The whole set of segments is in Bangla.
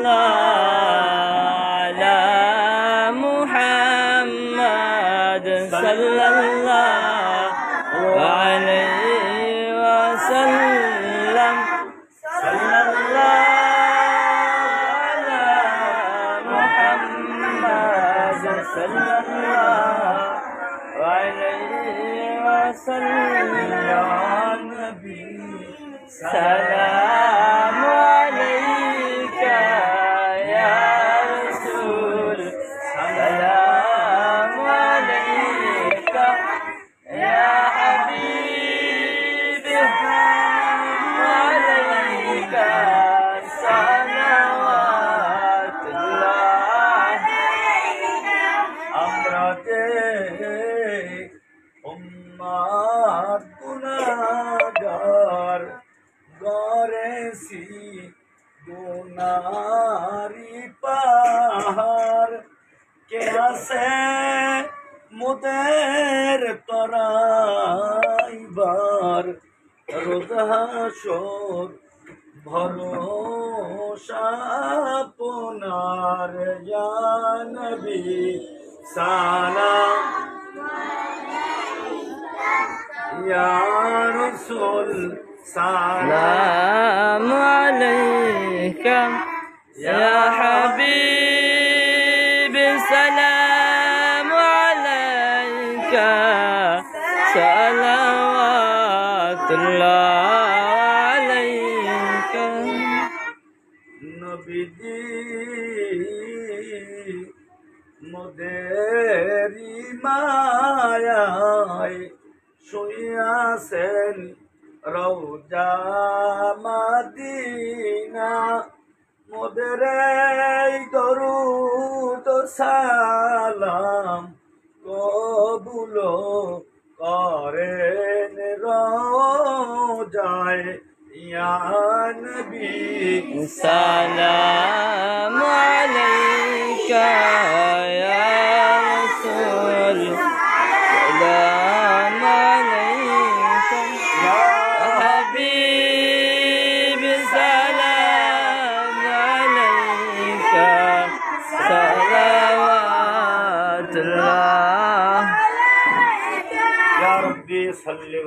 الله على محمد صلى الله عليه গরেছি গুনারি পাহাড়। কে আছে মোদের তরাইবার রোজ হাসর ভরসা আপনার জানবি সালাম ইয়া রাসূল সালাম আলাইকা ইয়া হাবিব সালাম আলাইকা সালাওয়াতুল্লাহ আলাইকা নবীজি মোদেরি মায়ায় শুয়াছেন রৌজা মাদিনা। মোদের দরুদ সালাম কবুল করেন রোজায়। ইয়া নবী সালাম আলাইকা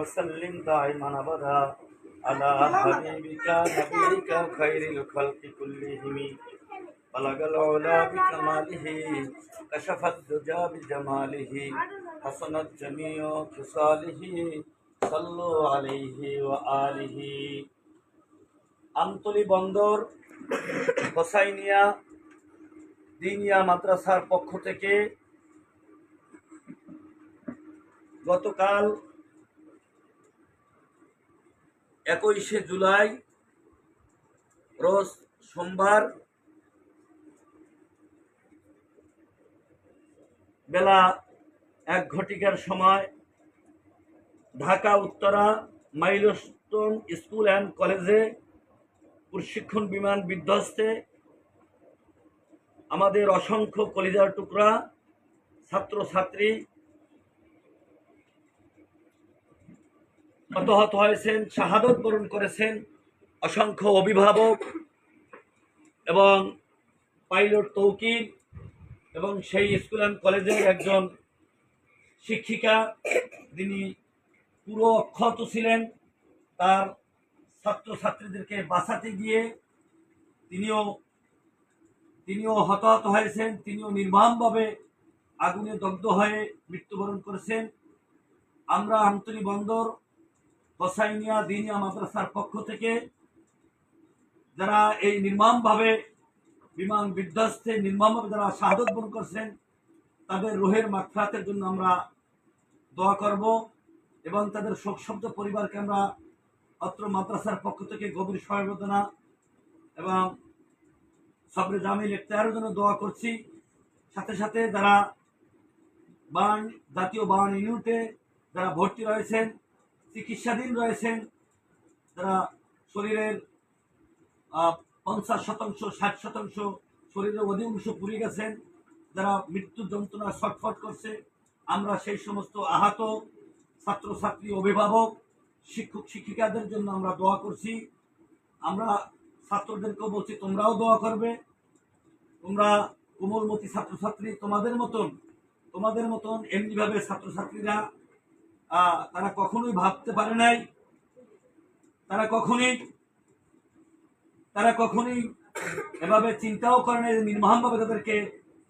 وسلم دائما ابدا على حبيبك نبيك خير الخلق كلهم بلغ العلا بكماله كشف الدجى بجماله حسنت جميع خصاله صلوا عليه وآله আমতলি বন্দর হোসাইনিয়া দিনিয়া মাদ্রাসার পক্ষ থেকে গতকাল একুশে জুলাই, রোজ সোমবার বেলা এক ঘটিকার সময় Dhaka, Uttara Milestone school and কলেজে প্রশিক্ষণ বিমান বিধ্বস্তে আমাদের অসংখ্য কলিজার টুকরা, ছাত্রছাত্রী হতাহত হয়েছেন, শাহাদত বরণ করেছেন অসংখ্য অভিভাবক এবং পাইলট তৌকির এবং সেই স্কুল অ্যান্ড কলেজের একজন শিক্ষিকা, যিনি পুরো অক্ষত ছিলেন। তার ছাত্রছাত্রীদেরকে বাঁচাতে গিয়ে তিনিও তিনিও হতাহত হয়েছেন, তিনিও নির্মমভাবে আগুনে দগ্ধ হয়ে মৃত্যুবরণ করেছেন। আমরা আমতলী বন্দর হোসাইনিয়া দিনিয়া মাদ্রাসার পক্ষ থেকে যারা এই নির্মমভাবে বিমান বিধ্বস্তে নির্মমভাবে যারা শাহাদত বরণ করছেন, তাদের রোহের মাত্রাতের জন্য আমরা দোয়া করব এবং তাদের শোকশব্দ পরিবারকে আমরা অত্র মাদ্রাসার পক্ষ থেকে গভীর সমবেদনা এবং সবরে জামিল ইফতারের জন্য দোয়া করছি। সাথে সাথে যারা বান, জাতীয় বান ইউনিটে যারা ভর্তি রয়েছেন চিকিৎসাধীন রয়েছেন। যারা শরীরের পঞ্চাশ শতাংশ, ষাট শতাংশ শরীরের অধিকাংশ পুড়ে গেছেন। যারা মৃত্যু যন্ত্রণা ছটফট করছে। আমরা সেই সমস্ত আহত ছাত্রছাত্রী, অভিভাবক, শিক্ষক, শিক্ষিকাদের জন্য আমরা দোয়া করছি। আমরা ছাত্রদেরকেও বলছি, তোমরাও দোয়া করবে। তোমরা কোমলমতি ছাত্রছাত্রী তোমাদের মতন তোমাদের মতন এমনিভাবে ছাত্রছাত্রীরা তারা কখনোই ভাবতে পারে নাই। তারা কখনোই তারা কখনোই এভাবে চিন্তাও করে নাই যে নির্মহানভাবে তাদেরকে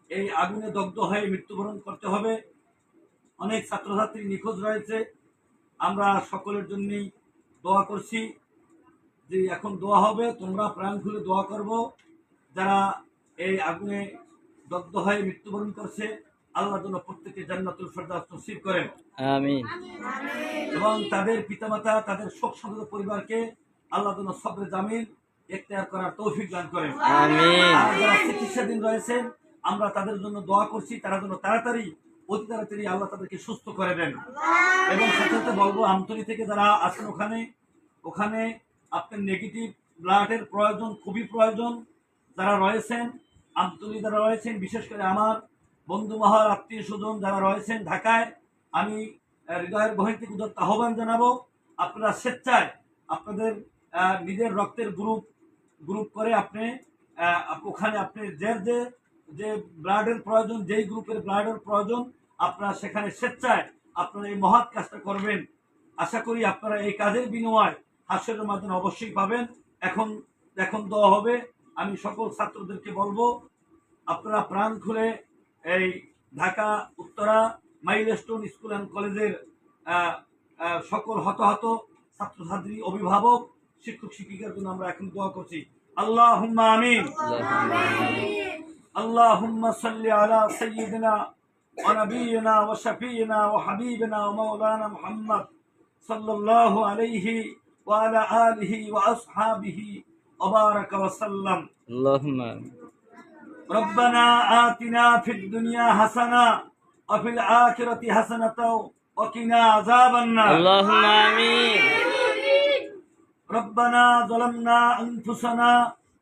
এই আগুনে দগ্ধ হয়ে মৃত্যুবরণ করতে হবে। অনেক ছাত্রছাত্রী নিখোঁজ রয়েছে। আমরা সকলের জন্যই দোয়া করছি যে এখন দোয়া হবে, তোমরা প্রাণ খুলে দোয়া করব। যারা এই আগুনে দগ্ধ হয়ে মৃত্যুবরণ করছে আল্লাহ যেন প্রত্যেকে জান্নাতুল ফেরদাউস নসিব করেন। আমিন। এবং তাদের পিতামাতা তাদের শোক সন্তত পরিবারকে আল্লাহ যেন সবরে জামিন এখতিয়ার করার তৌফিক দান করেন। আমিন। আর যারা চিকিৎসাধীন রয়েছেন আমরা তাদের জন্য দোয়া করছি তারা যেন তাড়াতাড়ি অতি তাড়াতাড়ি আল্লাহ তাদেরকে সুস্থ করে দেন। এবং সাথে সাথে বলব আমতলি থেকে যারা আছেন ওখানে ওখানে আপনার নেগেটিভ ব্লাডের প্রয়োজন খুবই প্রয়োজন। যারা রয়েছেন আমতলি যারা রয়েছেন বিশেষ করে আমার বন্ধু মহল আত্মীয় স্বজন যারা রয়েছেন ঢাকায়, আমি হৃদয়ের গহীন থেকে উদাত্ত আহ্বান জানাব। আপনারা স্বেচ্ছায় আপনাদের নিজের রক্তের গ্রুপ গ্রুপ করে আপনি আপ- ওখানে আপনি যে যে যে ব্লাডের প্রয়োজন, যেই গ্রুপের ব্লাডের প্রয়োজন, আপনারা সেখানে স্বেচ্ছায় আপনারা এই মহৎ কাজটা করবেন। আশা করি আপনারা এই কাজের বিনিময় হাস্যের মাধ্যমে অবশ্যই পাবেন। এখন এখন দেওয়া হবে। আমি সকল ছাত্রদেরকে বলব, আপনারা প্রাণ খুলে এই Dhaka Uttara milestone school and কলেজের আহ, আহ, সকল হতাহত ছাত্রছাত্রী অভিভাবক শিক্ষক শিক্ষিকার জন্য আমরা এখন দোয়া করছি আল্লাহ আমিন اللهم صل على سيدنا ونبينا وشفينا وحبيبنا ومولانا محمد صلى الله عليه وعلى آله وأصحابه وبارك وسلم اللهم ربنا آتنا في الدنيا حسنة وفي الآخرة حسنة وقنا عذاب النار. اللهم آمين. ربنا ظلمنا أنفسنا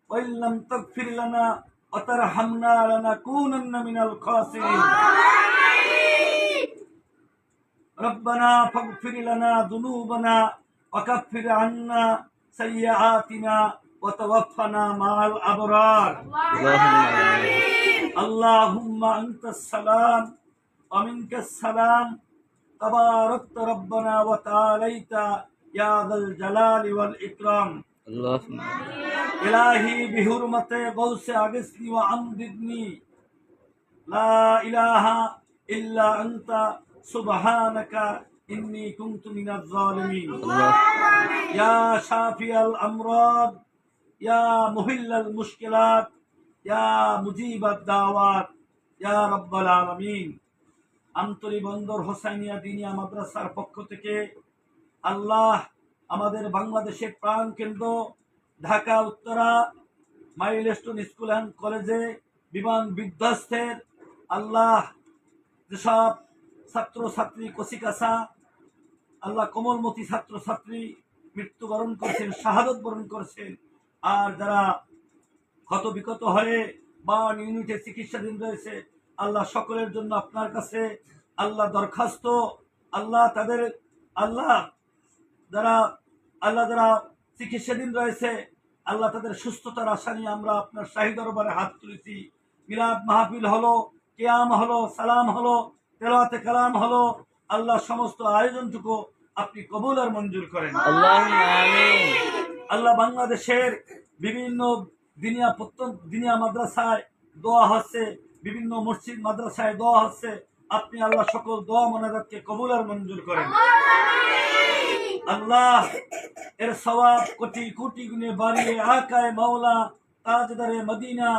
وإن لم تغفر لنا وترحمنا لنكونن من الخاسرين. ربنا فاغفر لنا ذنوبنا وكفر عنا سيئاتنا وتوفنا مع الأبرار اللهم آمين اللهم أنت السلام ومنك السلام تباركت ربنا وتعاليت يا ذا الجلال والإكرام اللهم آمين إلهي بحرمة غوث أغسني وأمددني لا إله إلا أنت سبحانك إني كنت من الظالمين الله يا شافي الأمراض ইয়া মহিল্লাল মুশকিলাত, ইয়া মুজিবাদ দাওয়াত, ইয়া রব্বাল আলামিন। আমতলি বন্দর হোসাইনিয়া দিনিয়া মাদ্রাসার পক্ষ থেকে আল্লাহ আমাদের বাংলাদেশের প্রাণ কেন্দ্র Dhaka, Uttara, Milestone school and কলেজে বিমান বিধ্বস্তের আল্লাহ যেসব ছাত্রছাত্রী কচিকাছা আল্লাহ কমলমতি ছাত্রছাত্রী মৃত্যুবরণ করছেন, শাহাদত বরণ করছেন আর যারা ক্ষত বিক্ষত হয়ে বা ইউনিটে চিকিৎসাধীন রয়েছে, আল্লাহ সকলের জন্য আপনার কাছে আল্লাহ দরখাস্ত, আল্লাহ তাদের, আল্লাহ যারা আল্লাহ যারা চিকিৎসাধীন রয়েছে, আল্লাহ তাদের সুস্থতার আশা নিয়ে আমরা আপনার শাহী দরবারে হাত তুলেছি। মিলাদ মাহফিল হলো, কেয়াম হলো, সালাম হলো তেলাতে কালাম হলো, আল্লাহ সমস্ত আয়োজনটুকু আপনি কবুল আর মঞ্জুর করেন। আল্লাহ বাংলাদেশের বিভিন্ন দিনিয়া প্রত্যন্ত দিনিয়া মাদ্রাসায় দোয়া হচ্ছে বিভিন্ন মসজিদ মাদ্রাসায় দোয়া হচ্ছে। আপনি আল্লাহ সকল দোয়া মনাজাতকে কবুল আর মঞ্জুর করেন। আল্লাহ এর সওয়াব কোটি কোটি গুণে বাড়িয়ে আকায় মাওলা তাজদারে মদিনা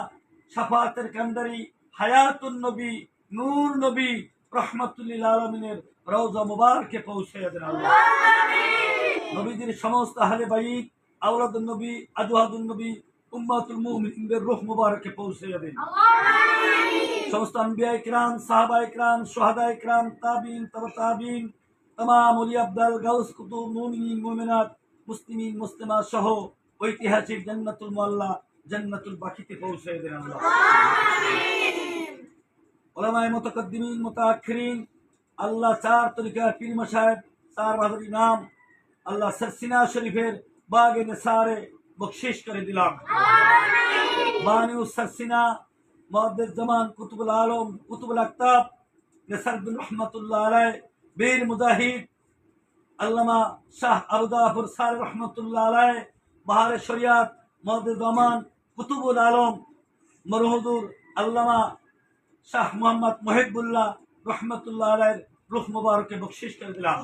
সাফাতের কান্দারি হায়াতুন নবী নূর নবী রহমতুল্লিল আলমিনের রওজা মুবারকে পৌঁছে দেন আল্লাহ। নবীদের সমস্ত আহলে বাইত আওলাদুন নবী আজওয়াদুন নবী উম্মাতুল মুমিনদের রূহ মুবারকে পৌঁছে দেন। সমস্ত আম্বিয়া ইকরাম সাহাবা ইকরাম সোহাদা ইকরাম তাবিন তব তাবিন তমাম উলি আব্দাল গাউস কুতুব মুমিনিন মুমিনাত মুসলিমিন মুসলিমা সহ ঐতিহাসিক জান্নাতুল মোয়াল্লা জান্নাতুল বাকিতে পৌঁছে দেন আল্লাহ। ওলামায়ে মুতাকদ্দিমিন মুতাআখিরিন আল্লাহ চার তরিকার পীর মাসায়েব চার বাহাদুর ইমাম আল্লাহ সরসিনা শরীফের বাগে নেসারে বকশিস করে দিলাম। বানিউ সরসিনা মহাদ্দেশ জামান কুতুবুল আলম কুতুবুল আক্তাব নেসারুদ্দিন রহমতুল্লাহ আলাই বীর মুজাহিদ আল্লামা শাহ আবুদাফুর সার রহমতুল্লাহ আলাই বাহারে শরিয়াত মহাদ্দেশ জামান কুতুবুল আলম মরহুদুর আল্লামা শাহ মোহাম্মদ মহিবুল্লাহ রহমতুল্লাহ আলাইয়ের রুহ মুবারকে বকশিস করে দিলাম।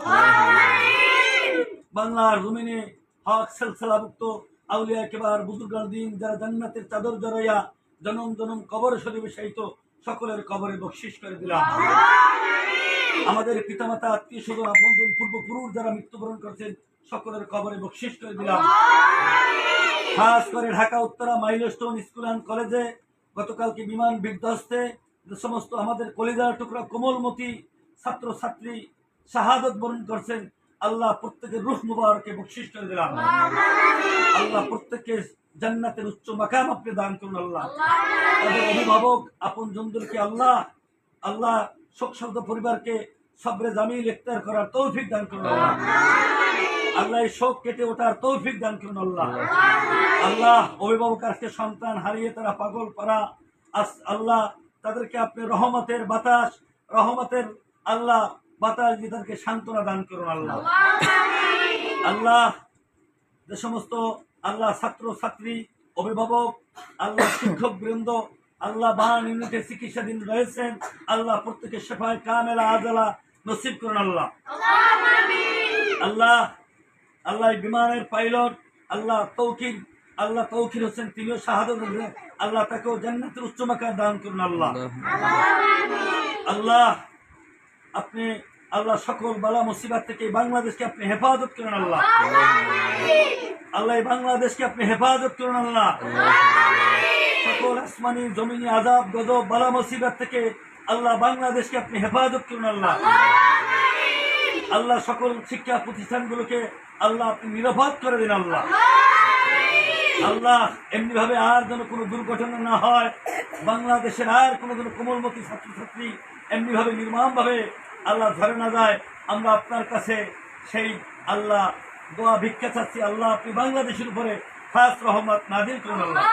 বাংলার জমিনে হক সিলসিলাভুক্ত আউলিয়া কেবার বুজুর্গান দিন যারা জান্নাতের চাদর জড়াইয়া জনম জনম কবর শরীফে সাহিত্য সকলের কবরে বকশিস করে দিলাম। আমাদের পিতামাতা আত্মীয় স্বজন আপনজন পূর্বপুরুষ যারা মৃত্যুবরণ করছেন সকলের কবরে বকশিস করে দিলাম। খাস করে Dhaka Uttara Milestone school and কলেজে গতকালকে বিমান বিধ্বস্তে যে সমস্ত আমাদের কলিজার টুকরা কোমলমতি ছাত্র ছাত্রী শাহাদত বরণ করছেন আল্লাহ প্রত্যেকের রুহ মুবারকে বকশিস করে দিলাম আল্লাহ। প্রত্যেককে জান্নাতের উচ্চ মাকাম আপনি দান করুন আল্লাহ। তাদের অভিভাবক আপন জনদেরকে আল্লাহ আল্লাহ শোক শব্দ পরিবারকে সবরে জামিল ইফতার করার তৌফিক দান করুন আল্লাহ। আল্লাহ। এই শোক কেটে ওঠার তৌফিক দান করুন আল্লাহ। আল্লাহ। অভিভাবক আজকে সন্তান হারিয়ে তারা পাগল পারা। আল্লাহ তাদেরকে আপনি রহমতের বাতাস রহমতের আল্লাহ বাতাস দিয়ে তাদেরকে সান্ত্বনা দান করুন আল্লাহ। আল্লাহ যে সমস্ত আল্লাহ ছাত্র ছাত্রী অভিভাবক আল্লাহ শিক্ষক বৃন্দ আল্লাহ বাহান ইউনিটের চিকিৎসাধীন রয়েছেন আল্লাহ প্রত্যেকের সেফায় কামেলা আজালা নসিব করুন আল্লাহ। আল্লাহ আল্লাহ বিমানের পাইলট আল্লাহ তৌকির আল্লাহ তৌকির হোসেন তিনিও শাহাদত আল্লাহ তাকেও জান্নাতের উচ্চ মাকার দান করুন আল্লাহ। আল্লাহ আপনি আল্লাহ সকল বালা মুসিবাত থেকে বাংলাদেশকে আপনি হেফাজত করুন, আল্লাহ। আল্লাহ বাংলাদেশকে আপনি হেফাজত করুন, আল্লাহ। সকল আসমানি, জমিনি, আজাব, গজব, বালা মুসিবাত থেকে আল্লাহ বাংলাদেশকে আপনি হেফাজত করুন, আল্লাহ। আল্লাহ, সকল শিক্ষা প্রতিষ্ঠানগুলোকে আল্লাহ আপনি নিরাপদ করে দিন, আল্লাহ। আল্লাহ এমনি ভাবে আর যেন কোনো দুর্ঘটনা না হয়, বাংলাদেশের আর কোনো যেন কোমলমতি ছাত্রছাত্রী এমনি ভাবে নির্মম ভাবে আল্লাহ ধরে না যায়, আমরা আপনার কাছে সেই আল্লাহ দোয়া ভিক্ষা চাচ্ছি। আল্লাহ আপনি বাংলাদেশের উপরে খাস রহমত নাদির করুন। আল্লাহ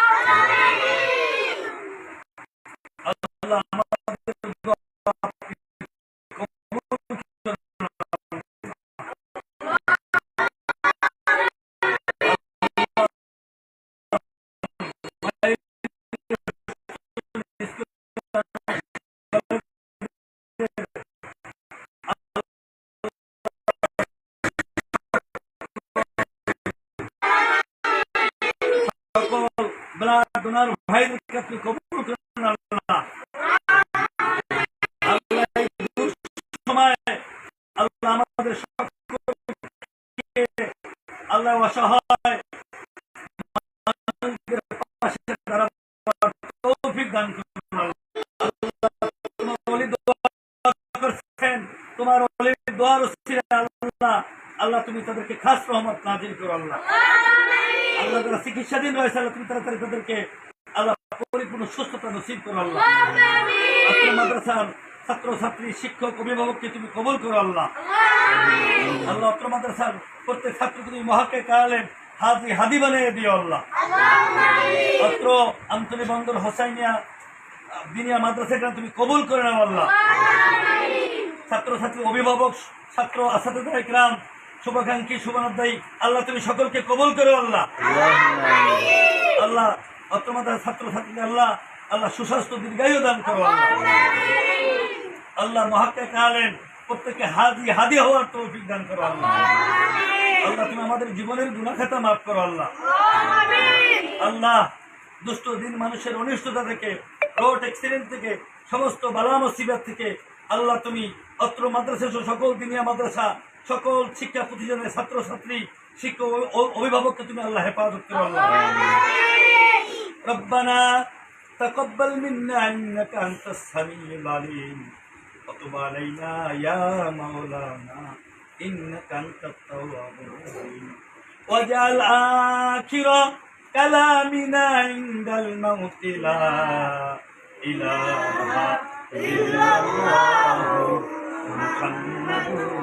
অসহায় পাশে দাঁড়াবার তৌফিক দান আল্লাহ। আল্লাহ, তোমার ওলি দোয়া করছেন, তোমার ওলির দোয়ার আল্লাহ আল্লাহ তুমি তাদেরকে খাস রহমত নাজিল করো আল্লাহ আল্লাহ যারা চিকিৎসাধীন রয়েছে আল্লাহ তুমি তাড়াতাড়ি তাদেরকে আল্লাহ পরিপূর্ণ সুস্থতা নসিব করো আল্লাহ আপনার মাদ্রাসার ছাত্র ছাত্রী শিক্ষক অভিভাবককে তুমি কবল করো আল্লাহ। আল্লাহ। অত্র মাদ্রাসার প্রত্যেক ছাত্রকে তুমি মহাকে কালেন হাদি হাদি বানিয়ে দিও আল্লাহ। অত্র আন্তনি বন্দর হোসাইনিয়া দিনিয়া মাদ্রাসাটা তুমি কবুল করে নাও আল্লাহ। ছাত্র ছাত্রী অভিভাবক ছাত্র আসাদুল ইকরাম শুভাকাঙ্ক্ষী শুভানুদ্দায়ী আল্লাহ তুমি সকলকে কবুল করো আল্লাহ। আল্লাহ অত্রমাতার ছাত্র ছাত্রী আল্লাহ আল্লাহ সুস্বাস্থ্য দীর্ঘায়ু দান করো আল্লাহ মহাকে কালেন প্রত্যেকে হাজি হাদি হওয়ার তৌফিক দান করো আল্লাহ। আল্লাহ তুমি আমাদের জীবনের গুণা মাফ করো আল্লাহ। আল্লাহ দুষ্ট দিন মানুষের অনিষ্টতা থেকে রোড অ্যাক্সিডেন্ট থেকে সমস্ত বালা মুসিবত থেকে আল্লাহ তুমি অত্র মাদ্রাসা সকল দিনিয়া মাদ্রাসা সকল শিক্ষা প্রতিষ্ঠানের ছাত্রছাত্রী শিক্ষক অভিভাবককে তুমি আল্লাহ হেফাজত করো আল্লাহ। রব্বানা تقبل منا انك انت السميع العليم وتب علينا يا مولانا انك انت التواب الرحيم واجعل اخر كلامنا عند الموت لا اله الا الله محمد